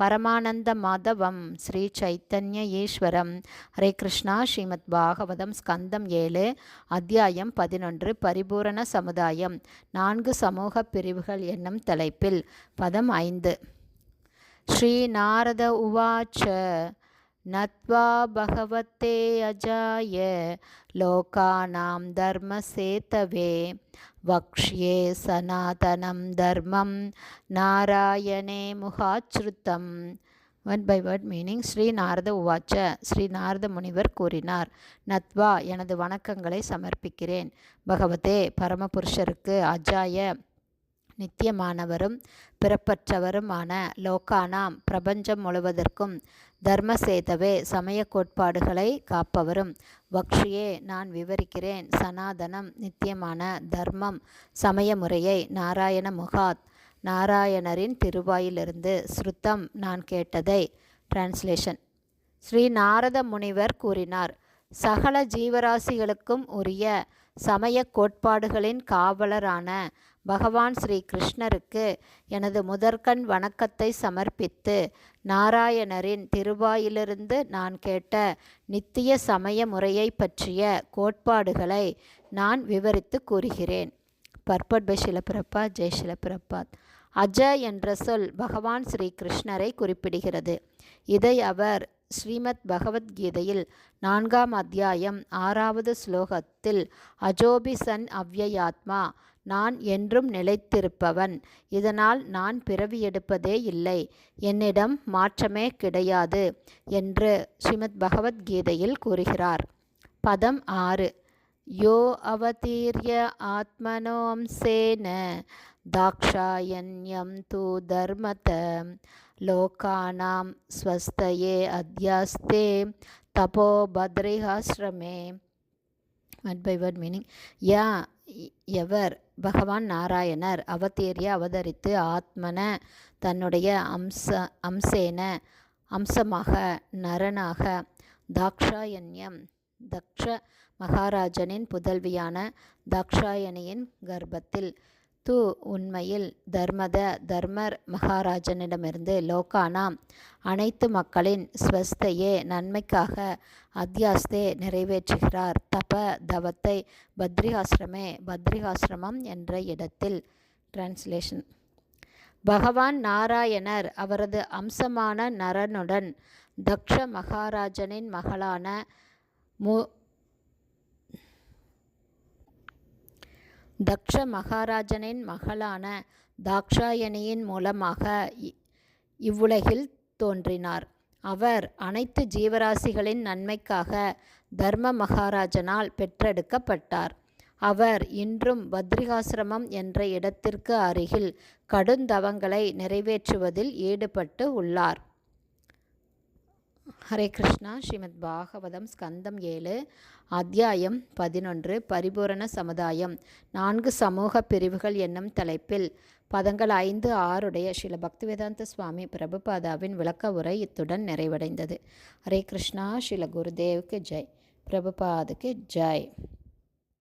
பரமானந்த மாதவம் ஸ்ரீ சைத்தன்ய ஈஸ்வரம் ஹரே கிருஷ்ணா. ஸ்ரீமத் பாகவதம் ஸ்கந்தம் ஏழு அத்தியாயம் பதினொன்று பரிபூரண சமுதாயம். நான்கு சமூக பிரிவுகள் என்னும் தலைப்பில் பதம் ஐந்து. ஸ்ரீ நாரத உவாச்ச நத்வா பகவத்தே அஜாய லோகானாம் தர்மசேதவே வக்ஷ்யே சனாதனம் தர்மம் நாராயணே முகாச்ருத்தம் word by word meaning Shri Narada உவாச்ச. ஸ்ரீ நாரத முனிவர் கூறினார் நத்வா எனது வணக்கங்களை சமர்ப்பிக்கிறேன். பகவதே பரமபுருஷருக்கு அஜாய நித்தியமானவரும் பிறப்பற்றவருமான லோக்கானாம் பிரபஞ்சம் முழுவதற்கும் தர்மசேதவே சமய கோட்பாடுகளை காப்பவரும். வக்ஷியே நான் விவரிக்கிறேன் சனாதனம் நித்தியமான தர்மம் சமய முறையை நாராயண முகாத் நாராயணரின் திருவாயிலிருந்து ஸ்ருத்தம் நான் கேட்டதை. டிரான்ஸ்லேஷன். ஸ்ரீ நாரத முனிவர் கூறினார் சகல ஜீவராசிகளுக்கும் உரிய சமய கோட்பாடுகளின் காவலரான பகவான் ஸ்ரீ கிருஷ்ணருக்கு எனது முதற்கண் வணக்கத்தை சமர்ப்பித்து நாராயணரின் திருவாயிலிருந்து நான் கேட்ட நித்திய சமய முறையை பற்றிய கோட்பாடுகளை நான் விவரித்து கூறுகிறேன். பர்பட் பை சிலப்பிரப்பா ஜெய் சிலப்பிரப்பாத். அஜ என்ற சொல் பகவான் ஸ்ரீ கிருஷ்ணரை குறிப்பிடுகிறது. இதை அவர் ஸ்ரீமத் பகவத்கீதையில் நான்காம் அத்தியாயம் ஆறாவது ஸ்லோகத்தில் அஜோபி சன் அவ்யயாத்மா நான் என்றும் நிலைத்திருப்பவன் இதனால் நான் பிறவி எடுப்பதே இல்லை என்னிடம் மாற்றமே கிடையாது என்று ஸ்ரீமத் பகவத்கீதையில் கூறுகிறார். பதம் ஆறு யோ அவதீர்ய ஆத்மனோம்சேன தாக்ஷாயன்யம் தூ தர்மத லோகானாம் ஸ்வஸ்தயே அத்தியாஸ்தே தபோ பத்ரிஹாஸ்ரமே வட் பை வட் மீனிங் யா எவர் பகவான் நாராயணர் அவதீரிய அவதரித்து ஆத்மன தன்னுடைய அம்ச அம்சேன அம்சமாக நரனாக தாக்ஷாயன்யம் தக்ஷ மகாராஜனின் புதல்வியான தாக்ஷாயணியின் கர்ப்பத்தில் து உண்மையில் தர்மத தர்மர் மகாராஜனிடமிருந்து லோகானாம். அனைத்து மக்களின் ஸ்வஸ்தையே நன்மைக்காக அத்தியாஸ்தே நிறைவேற்றுகிறார். தப தவத்தை பத்ரிகாசிரமே பத்ரிகாசிரமம் என்ற இடத்தில். டிரான்ஸ்லேஷன் பகவான் நாராயணர் அவரது அம்சமான நரனுடன் தக்ஷ மகாராஜனின் மகளான மு தக்ஷ மகாராஜனின் மகளான தாக்ஷாயணியின் மூலமாக இவ்வுலகில் தோன்றினார். அவர் அனைத்து ஜீவராசிகளின் நன்மைக்காக தர்ம மகாராஜனால் பெற்றெடுக்கப்பட்டார். அவர் இன்றும் பத்ரிகாசிரமம் என்ற இடத்திற்கு அருகில் கடுந்தவங்களை நிறைவேற்றுவதில் ஈடுபட்டு உள்ளார். ஹரே கிருஷ்ணா ஸ்ரீமத் பாகவதம் ஸ்கந்தம் ஏழு அத்தியாயம் பதினொன்று பரிபூரண சமுதாயம். நான்கு சமூக பிரிவுகள் என்னும் தலைப்பில் பதங்கள் ஐந்து ஆறுடைய ஸ்ரீல பக்திவேதாந்த சுவாமி பிரபுபாதாவின் விளக்க உரை இத்துடன் நிறைவடைந்தது. ஹரே கிருஷ்ணா ஸ்ரீல குருதேவுக்கு ஜெய். பிரபுபாதுக்கு ஜெய்.